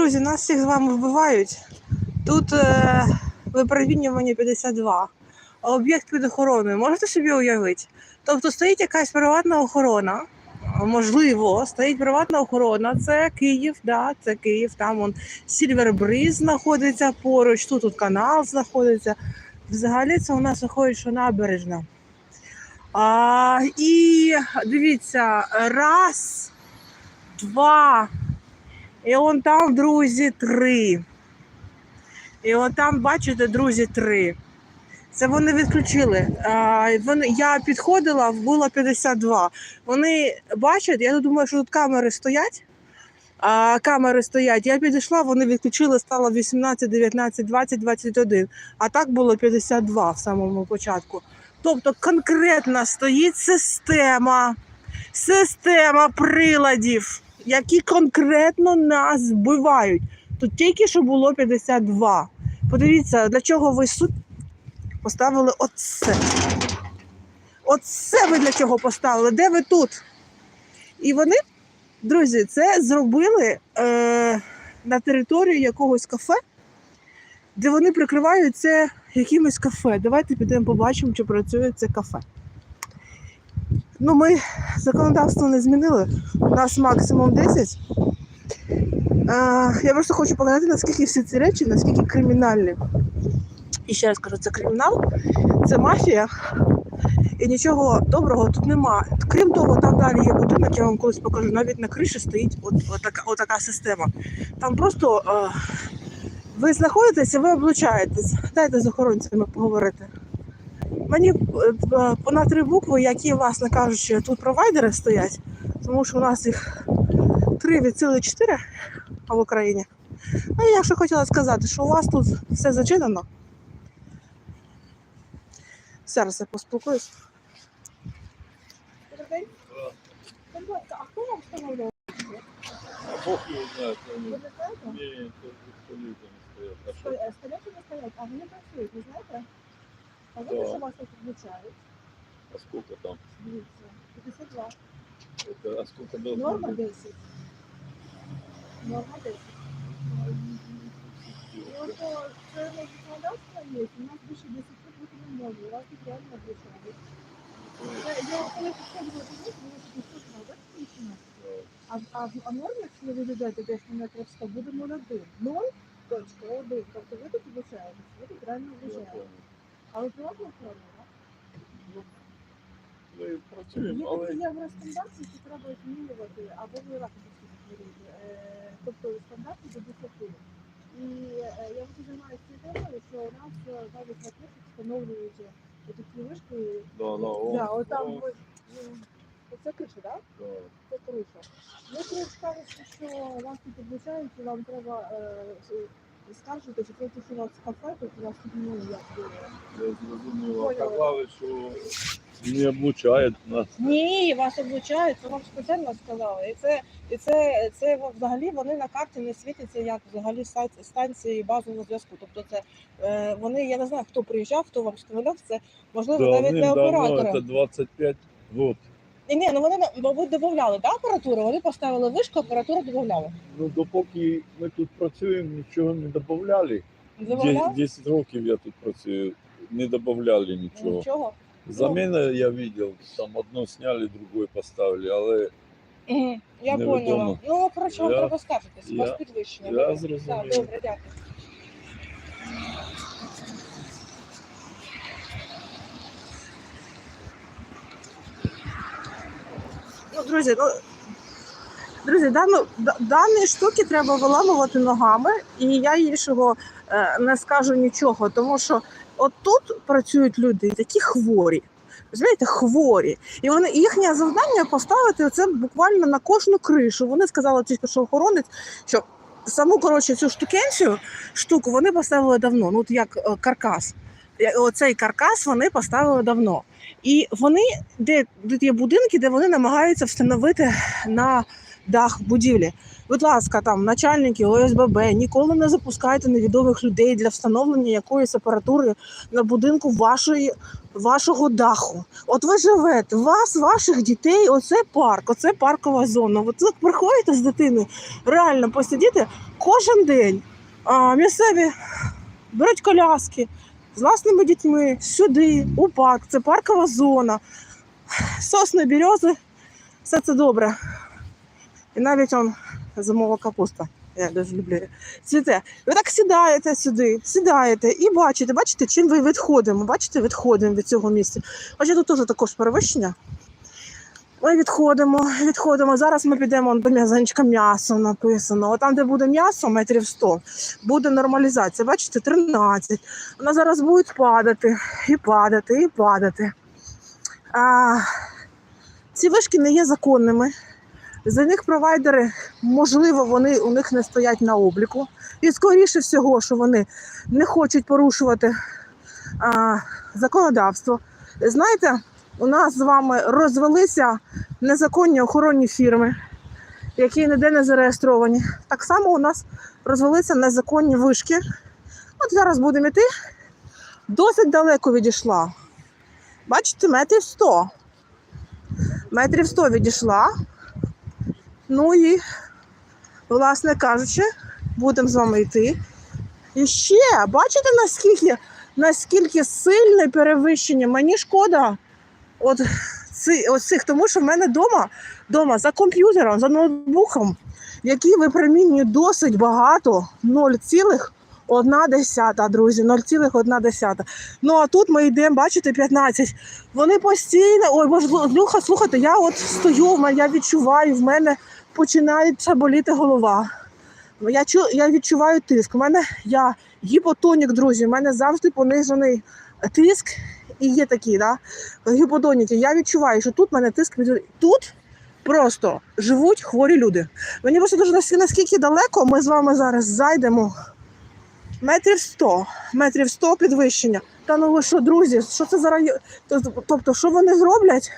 друзі, нас всіх з вами вбивають. Тут е, випромінювання 52, а об'єкт під охороною. Можете собі уявити? Тобто стоїть якась приватна охорона. Можливо, стоїть приватна охорона. Це Київ, да, це Київ. Там он Сільвер Бриз знаходиться поруч, тут, тут канал знаходиться. Взагалі це у нас виходить, що набережна. А, і дивіться, раз, два. І он там, друзі, три. І от там, бачите, друзі, три. Це вони відключили. А, вони, я підходила, було 52. Вони бачать, я думаю, що тут камери стоять. А, камери стоять. Я підійшла, вони відключили, стало 18, 19, 20, 21. А так було 52 в самому початку. Тобто конкретно стоїть система, система приладів, які конкретно нас вбивають. Тут тільки що було 52. Подивіться, для чого ви суд поставили оце. Оце ви для чого поставили? Де ви тут? І вони, друзі, це зробили е, на території якогось кафе, де вони прикривають це якимось кафе. Давайте підемо побачимо, чи працює це кафе. Ну, ми законодавство не змінили. У нас максимум 10. Е, я просто хочу показати, наскільки всі ці речі, наскільки кримінальні. І ще раз кажу, це кримінал, це мафія. І нічого доброго тут нема. Крім того, там далі є будинок, я вам колись покажу. Навіть на криші стоїть от, отака, отака система. Там просто е, ви знаходитеся, ви облучаєтесь. Дайте з охоронцями поговорити. Мені е, е, понад три букви, які, власне кажучи, тут провайдери стоять, тому що у нас їх три від сили чотири в Україні. А я ще хотіла сказати, що у вас тут все зачинено. Зараз я поспілкуюсь. А хто вам встановлював? Бог они- Ви не что? е, стоять, а вони працюють, ви знаєте? А Да. що вас тут? А сколько там? Дивіться, 52. Это, а сколько должно Норма быть? 10. Норма 10. І от це на законодавство є, у нас більше 10 бути не може, у вас тут реально обучають. Я, коли підходила до них, мені тут тут треба включено. А, а, в- а норма, якщо ви ведете десь на метрів 100, буде 0,1. 0.1. Тобто ви тут обучаєтесь, ви тут реально Я понял. А ви приватна форма, так? Ми Є працюємо, але такі євростандарти, які треба змінювати, або ви рахунки створюєте. Е, Тобто стандарти до 10. І е, я вже займаюся цією темою, що у нас е, навіть на курсах встановлюють е, такі вишки. да, на о, Да, от о, ви- ну, Оце криша, так? да. Це криша. Ну, скажуть, що вас тут обучають, і вам треба е, що це що у вас кафе, то у вас ну як. Я зрозумів, а казали, що не облучають нас. Ні, вас облучають, це вам спеціально сказали. І це, і це, це взагалі вони на карті не світяться як взагалі ста- станції базового зв'язку. Тобто це е, вони, я не знаю, хто приїжджав, хто вам встановляв, це можливо навіть не оператори. це 25 год. Ні, ні, ну вони мабуть додавали да, апаратуру, вони поставили вишку, апаратуру додавали. Ну, допоки ми тут працюємо, нічого не додавали. 10 років я тут працюю, не додавали нічого. Нічого. Заміни я видел, там одно сняли, другое поставили, але Угу, я Невідомо. поняла. Ну, коротше, вам Я- треба скаржитись, у вас я- підвищення. я буде. зрозумів. Так, добре, дякую. Друзі, ну, друзі, дану, да- дані штуки треба виламувати ногами, і я іншого е, не скажу нічого, тому що от тут працюють люди, які хворі. Розумієте, хворі. І вони їхнє завдання поставити це буквально на кожну кришу. Вони сказали тільки, що охоронець, що саму коротше цю штукенцію штуку вони поставили давно. Ну от як е, каркас. Е, Оцей каркас вони поставили давно. І вони, де тут є будинки, де вони намагаються встановити на дах будівлі. Будь ласка, там начальники ОСББ, ніколи не запускайте невідомих людей для встановлення якоїсь апаратури на будинку вашої, вашого даху. От ви живете, вас, ваших дітей, оце парк, оце паркова зона. От ви приходите з дитиною, реально посидіти, кожен день а, місцеві беруть коляски з власними дітьми сюди, у парк. Це паркова зона, сосни, берези, все це добре. І навіть он зимова капуста. Я дуже люблю. Цвіте. Ви так сідаєте сюди, сідаєте і бачите, бачите, чим ви відходимо. Бачите, відходимо від цього місця. Хоча тут теж також перевищення. Ми відходимо, відходимо. Зараз ми підемо до м'язанчика м'ясо написано. От там, де буде м'ясо, метрів 100, буде нормалізація. Бачите, 13. Вона зараз буде падати і падати, і падати. А, ці вишки не є законними. За них провайдери, можливо, вони у них не стоять на обліку. І скоріше всього, що вони не хочуть порушувати а, законодавство. Знаєте, у нас з вами розвелися незаконні охоронні фірми, які ніде не зареєстровані. Так само у нас розвелися незаконні вишки. От зараз будемо йти. Досить далеко відійшла. Бачите, метрів 100. Метрів 100 відійшла. Ну і, власне кажучи, будемо з вами йти. І ще, бачите, наскільки, наскільки сильне перевищення? Мені шкода от, от цих, тому що в мене вдома, вдома за комп'ютером, за ноутбуком, який випромінює досить багато 0,1, друзі, 0,1. Ну а тут ми йдемо, бачите, 15. Вони постійно, ой, боже, Люха, слухайте, я от стою, я відчуваю, в мене починається боліти голова. Я, чу, я відчуваю тиск. У мене я гіпотонік, друзі. У мене завжди понижений тиск. І є такі, да? гіпотоніки. Я відчуваю, що тут мене тиск. Тут просто живуть хворі люди. Мені просто дуже наскільки- далеко ми з вами зараз зайдемо. Метрів 100, метрів 100 підвищення. Та ну що, друзі, що це за район? Тобто, що вони зроблять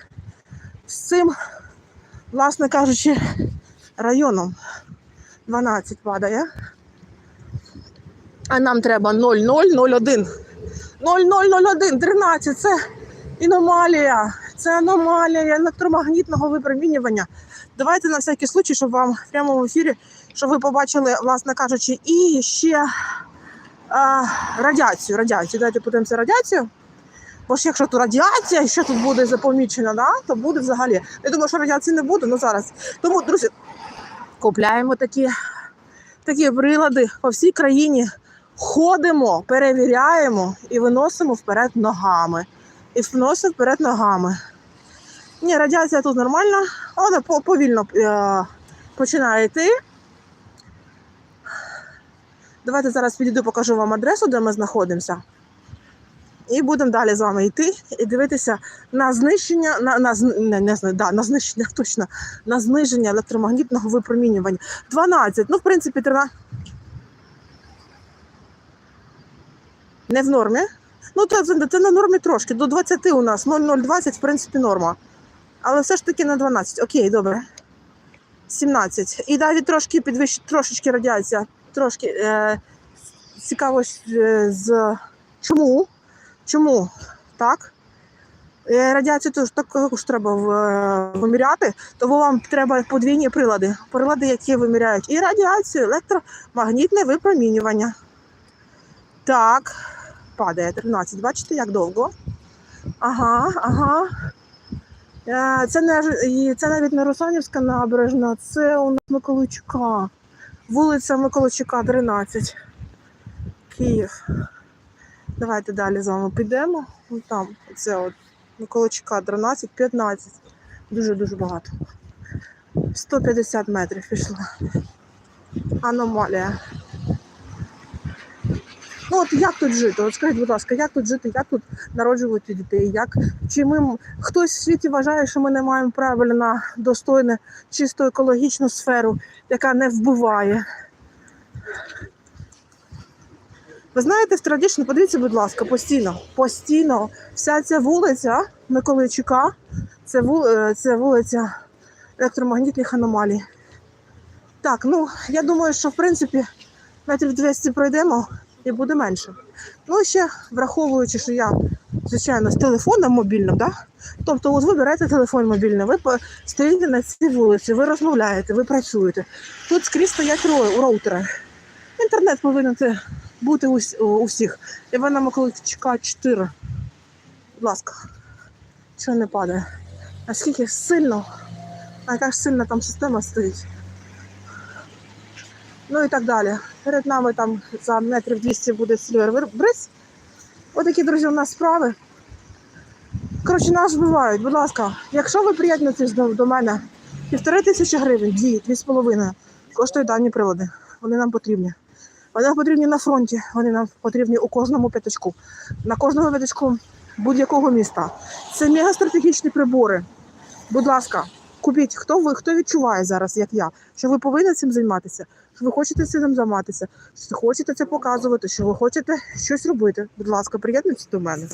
з цим, власне кажучи, районом? 12 падає. А нам треба 0,001. 0,001, 13 це аномалія. Це аномалія електромагнітного випромінювання. Давайте на всякий случай, щоб вам в прямому ефірі, щоб ви побачили, власне кажучи, і ще а, радіацію. Радіацію. Давайте подивимося радіацію. Бо ж якщо тут радіація, що тут буде запомічено, да, то буде взагалі. Я думаю, що радіації не буде, ну зараз. Тому, друзі, купляємо такі, такі прилади по всій країні. Ходимо, перевіряємо і виносимо вперед ногами. І вносимо вперед ногами. Ні, радіація тут нормальна, вона повільно е, починає йти. Давайте зараз підійду, покажу вам адресу, де ми знаходимося. І будемо далі з вами йти і дивитися на знищення, на, на, не, не, да, на знищення, точно, на зниження електромагнітного випромінювання. 12, ну, в принципі, 13. Не в нормі. Ну, це, це на нормі трошки. До 20 у нас 0,020, в принципі, норма. Але все ж таки на 12. Окей, добре. 17. І навіть трошки підвищить, трошечки радіація. Трошки е, цікаво е, з чому? Чому так? Е, Радіацію теж також треба в- е, виміряти, тому вам треба подвійні прилади. Прилади, які виміряють і радіацію, і електромагнітне випромінювання. Так, падає 13. Бачите, як довго? Ага, ага. Е, Це, не, це навіть не Русанівська набережна, це у нас Миколайчука. Вулиця Миколайчука, 13. Київ. Давайте далі з вами підемо. Вон там, це от Миколайчука, 13, 15. Дуже-дуже багато. 150 метрів пішло. Аномалія. Ну от як тут жити? От скажіть, будь ласка, як тут жити, як тут народжувати дітей? Як чи ми хтось в світі вважає, що ми не маємо правильно достойну, чисто екологічну сферу, яка не вбиває? Ви знаєте, в Традішн, подивіться, будь ласка, постійно, постійно вся ця вулиця Миколайчука, це, вул, е, це вулиця електромагнітних аномалій. Так, ну я думаю, що в принципі метрів 200 пройдемо і буде менше. Ну і ще враховуючи, що я, звичайно, з телефоном мобільним, да? тобто, от ви берете телефон мобільний, ви стоїте на цій вулиці, ви розмовляєте, ви працюєте. Тут скрізь стоять ро- роутери. інтернет повинен бути у, всіх. Івана Миколичка 4. Будь ласка. Що не падає? Наскільки сильно, яка ж сильна там система стоїть. Ну і так далі. Перед нами там за метрів 200 буде Сільвер Бриз. Отакі, друзі, у нас справи. Коротше, нас вбивають, будь ласка, якщо ви приєднуєтесь до, до мене, півтори тисячі гривень, дві, дві з половиною, коштують дані прилади. Вони нам потрібні. Вони нам потрібні на фронті, вони нам потрібні у кожному п'ятачку, на кожному п'ятачку будь-якого міста. Це мегастратегічні прибори. Будь ласка, купіть, хто ви, хто відчуває зараз, як я, що ви повинні цим займатися, що ви хочете цим займатися, що хочете це показувати, що ви хочете щось робити. Будь ласка, приєднуйтесь до мене.